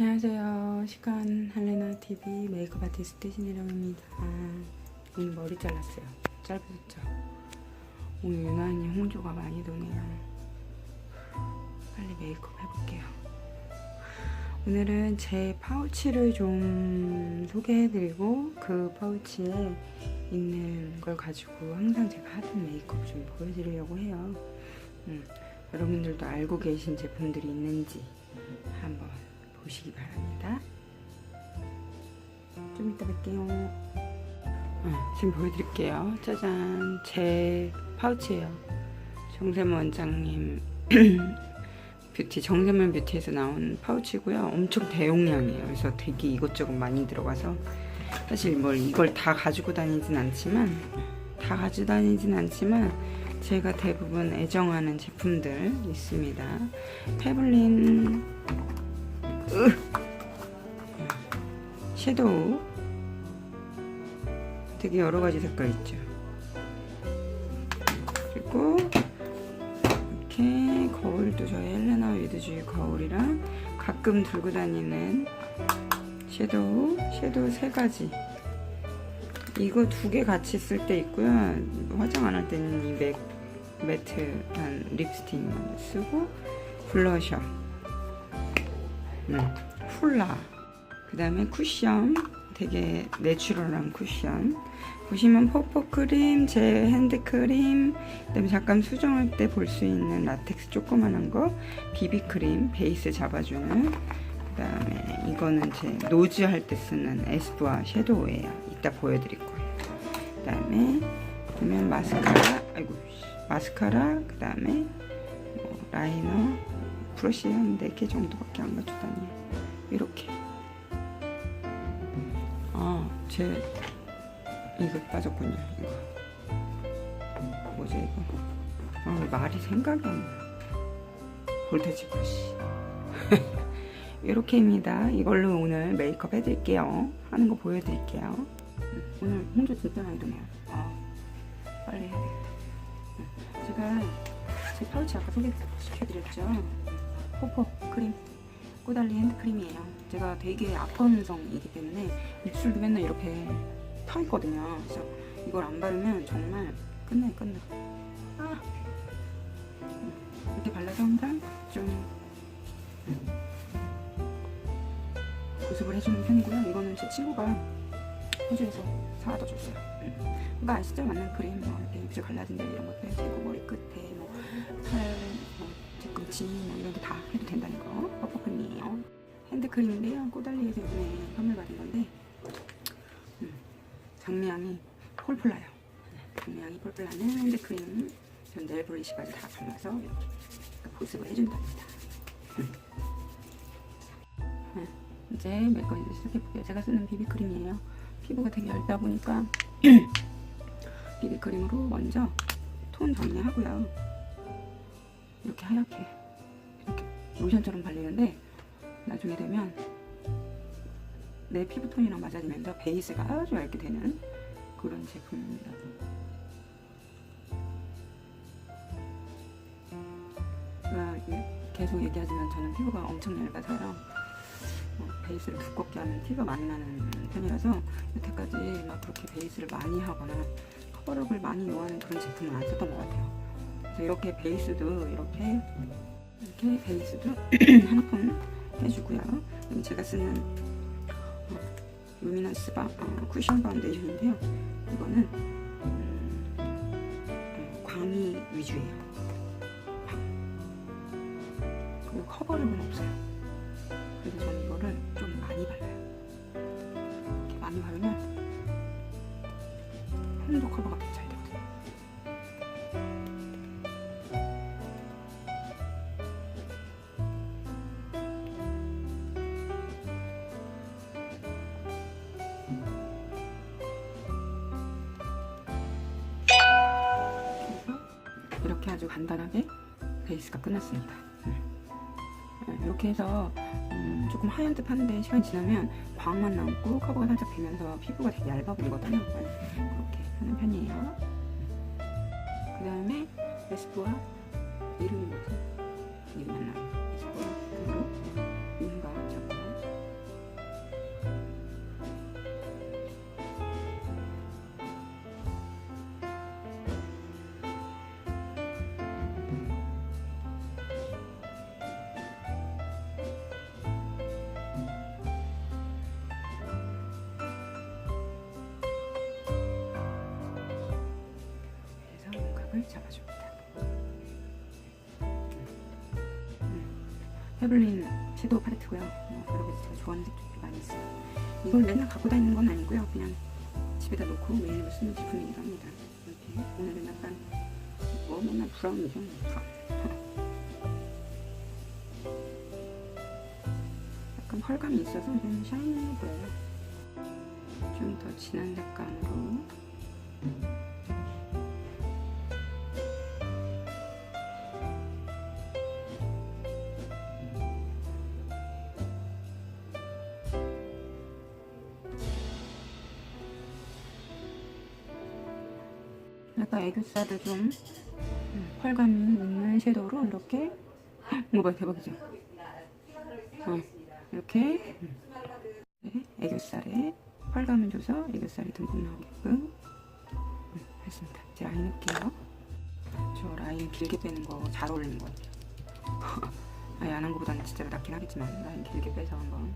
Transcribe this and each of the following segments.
안녕하세요. 시간 할레나 TV 메이크업 아티스트 신혜령입니다. 오늘 머리 잘랐어요. 짧아졌죠? 오늘 유난히 홍조가 많이 도네요. 빨리 메이크업 해볼게요. 오늘은 제 파우치를 좀 소개해드리고 그 파우치에 있는 걸 가지고 항상 제가 하던 메이크업 좀 보여드리려고 해요. 음, 여러분들도 알고 계신 제품들이 있는지 한번 보시기 바랍니다. 좀 이따 뵐게요. 어, 지금 보여드릴게요. 짜잔, 제 파우치예요. 정샘 원장님 뷰티 정샘원 뷰티에서 나온 파우치고요. 엄청 대용량이에요. 그래서 되게 이것저것 많이 들어가서 사실 뭘 이걸 다 가지고 다니진 않지만 다 가지고 다니진 않지만 제가 대부분 애정하는 제품들 있습니다. 페블린 섀도우 되게 여러 가지 색깔 있죠. 그리고 이렇게 거울도 저희 헬레나 위드주의 거울이랑 가끔 들고 다니는 섀도우, 섀도우 세 가지. 이거 두 개 같이 쓸 때 있고요. 화장 안 할 때는 이 맥, 매트한 립스틱만 쓰고 블러셔. 음, 훌라. 그 다음에 쿠션. 되게 내추럴한 쿠션. 보시면 퍼퍼 크림, 제 핸드크림, 그다음에 잠깐 수정할 때 볼 수 있는 라텍스 조그만한 거, 비비크림 베이스 잡아주는. 그 다음에 이거는 제 노즈 할 때 쓰는 에스쁘아 섀도우예요. 이따 보여드릴 거예요. 그 다음에 보면 마스카라, 아이고 씨, 마스카라, 그 다음에 뭐 라이너, 브러쉬 한 4개 정도밖에 안 다녀요. 이렇게. 아, 제 이거 빠졌군요. 이거 뭐지 이거? 아, 말이 생각이 안 나. 볼테지 브러쉬. 이렇게입니다. 이걸로 오늘 메이크업 해드릴게요. 하는 거 보여드릴게요. 오늘 홍조 진짜 많이 드네요. 아, 빨리 해야 되겠다. 제가 제 파우치 아까 소개 시켜드렸죠. 포포 크림. 꼬달리 핸드크림이에요. 제가 되게 아펀성이기 때문에 입술도 맨날 이렇게 펴 있거든요. 그래서 이걸 안 바르면 정말 끝내 끝내. 아. 이렇게 발라서 항상 좀 보습을 해주는 편이고요. 이거는 제 친구가 호주에서 사다 줬어요. 이거 아시죠? 맞는 크림, 뭐 이렇게 입술 갈라진 데 이런 것들 대고 머리 끝에 뭐 팔, 뭐 이런 게 다 해도 된다는 거. 퍼퍼크림이에요. 핸드크림인데요. 꼬달리에서 이번에 선물 받은 건데 음, 장미향이 폴폴 나요. 장미향이 폴폴 나는 핸드크림 전 브러쉬까지 다 발라서 이렇게 보습을 해준답니다. 네, 이제 메이크업 이제 시작해볼게요. 제가 쓰는 비비크림이에요. 피부가 되게 얇다 보니까 비비크림으로 먼저 톤 정리하고요. 이렇게 하얗게 로션처럼 발리는데 나중에 되면 내 피부 톤이랑 맞아지면서 베이스가 아주 얇게 되는 그런 제품입니다. 계속 얘기하지만 저는 피부가 엄청 얇아서요. 어, 베이스를 두껍게 하면 티가 많이 나는 편이라서 여태까지 막 그렇게 베이스를 많이 하거나 커버력을 많이 요하는 그런 제품은 안 썼던 것 같아요. 그래서 이렇게 베이스도 이렇게 이렇게 베이스도 하나 폰 해주고요. 그럼 제가 쓰는 어, 루미너스 바, 어, 쿠션 파운데이션인데요. 이거는 음, 어, 광이 위주예요. 그리고 커버력은 없어요. 그래서 저는 이거를 좀 많이 발라요. 많이 바르면 홈도 커버가 되게 아주 간단하게 베이스가 끝났습니다. 음, 이렇게 해서 음, 조금 하얀 듯 한데 시간이 지나면 광만 남고 커버가 살짝 비면서 피부가 되게 얇아 보이거든요. 네, 그렇게 하는 편이에요. 그 다음에 에스쁘아 이름이 뭐지? 이름이 안 나요. 잡아줍니다. 음. 헤블린 섀도우 팔레트고요. 뭐 여러 가지 제가 좋아하는 색들이 많이 있어요. 이걸 맨날 갖고 다니는 건 아니고요. 그냥 집에다 놓고 매일 쓰는 제품이기도 합니다. 이렇게 오늘은 약간 뭐 맨날 브라운이죠. 브라운. 약간 펄감이 있어서 좀 샤이니해 보여요. 좀 더 진한 색감으로 약간 애교살을 좀 음, 펄감이 있는 섀도우로 이렇게 이거 봐 대박이죠? 어, 이렇게 음, 네, 애교살에 펄감을 줘서 애교살이 듬뿍 나오게끔 음, 했습니다. 이제 라인 할게요. 저 라인 길게 빼는 거 잘 어울리는 것 같아요. 아예 안한 것보다는 진짜 낫긴 하겠지만 라인 길게 빼서 한번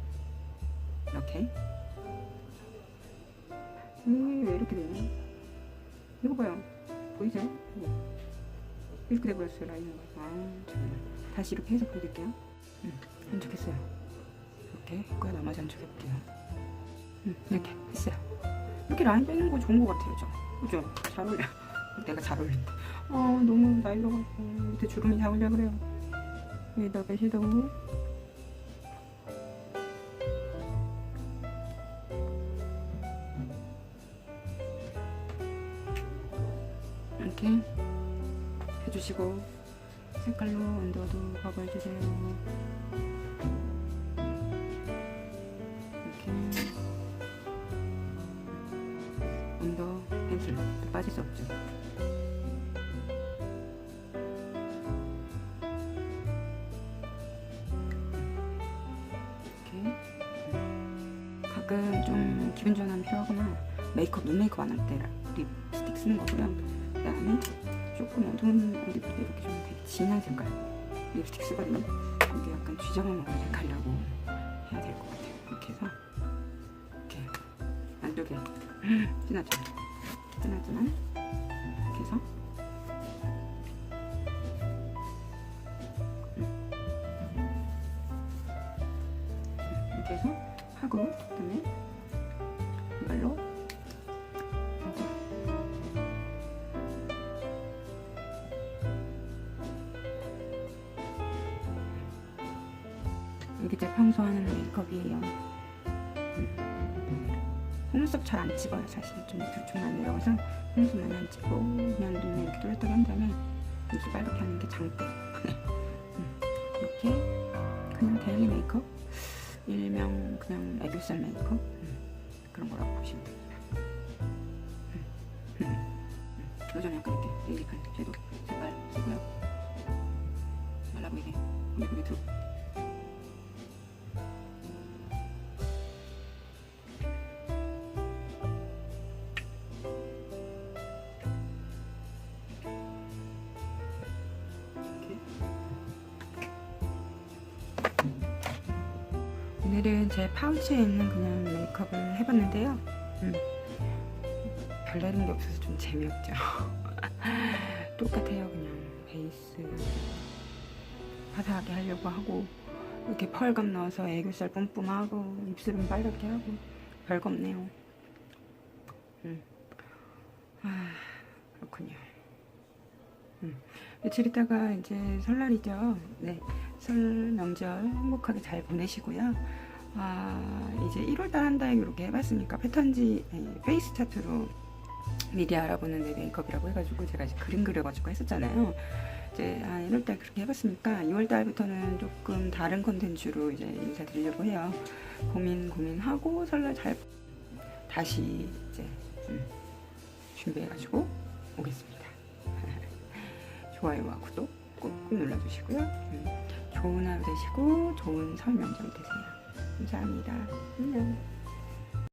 이렇게 음, 왜 이렇게 되냐? 이거 봐요. 보이죠? 이렇게 돼버렸어요, 라인이. 아. 다시 이렇게 해서 보여드릴게요. 음, 안쪽했어요. 이렇게 했고요. 나머지 안쪽 해볼게요. 음, 이렇게 했어요. 이렇게 라인 빼는 거 좋은 것 같아요, 저. 그죠? 잘 어울려. 내가 잘 어울린다. 아, 너무 나이 들어가고 밑에 주름이 잘 어울려 그래요. 여기다가 섀도 주시고 색깔로 언더도 커버해주세요. 이렇게. 언더 펜슬 빠질 수 없죠. 이렇게. 가끔 좀 기분 전환 필요하거나 메이크업 눈 메이크업 안 할 때 립스틱 쓰는 거고요 그 다음에 조금 어두운 때 이렇게 좀 되게 진한 색깔 립스틱 쓰거든요. 이게 약간 쥐잡아 먹은 색깔이라고 해야 될 것 같아요. 이렇게 해서 이렇게 안쪽에 진하죠 진하지만 이렇게 해서 음. 이렇게 해서 하고 그다음에 이게 제 평소 하는 메이크업이에요. 속눈썹 잘 안 찍어요, 사실. 좀 대충 안 내려가서 속눈썹 많이 안 찍고 그냥 눈에 이렇게 또렷하게 한 다음에 입술 빨갛게 하는 게 장대. 음, 이렇게 그냥 데일리 메이크업, 일명 그냥 애교살 메이크업 음, 그런 거라고 보시면 됩니다. 음. 요즘 약간 이렇게 데일리한 섀도우 색깔 쓰고요. 말라 보이게 예쁘게 들어. 오늘은 제 파우치에 있는 그냥 메이크업을 해봤는데요. 음, 별다른 게 없어서 좀 재미없죠. 똑같아요, 그냥 베이스 화사하게 하려고 하고 이렇게 펄감 넣어서 애교살 뿜뿜하고 입술은 빨갛게 하고 별거 없네요. 음. 아 그렇군요. 음. 며칠 있다가 이제 설날이죠. 네, 설 명절 행복하게 잘 보내시고요. 아, 이제 1월달 한 달 이렇게 해봤으니까 패턴지 네, 페이스 차트로 미리 알아보는 내 메이크업이라고 해가지고 제가 이제 그림 그려가지고 했었잖아요. 이제 아, 1월달 그렇게 해봤으니까 2월달부터는 조금 다른 컨텐츠로 이제 인사드리려고 해요. 고민 고민하고 설날 잘 다시 이제 음, 준비해가지고 오겠습니다. 좋아요와 구독 꾹꾹 눌러주시고요. 음, 좋은 하루 되시고 좋은 설 명절 되세요. 감사합니다. 안녕.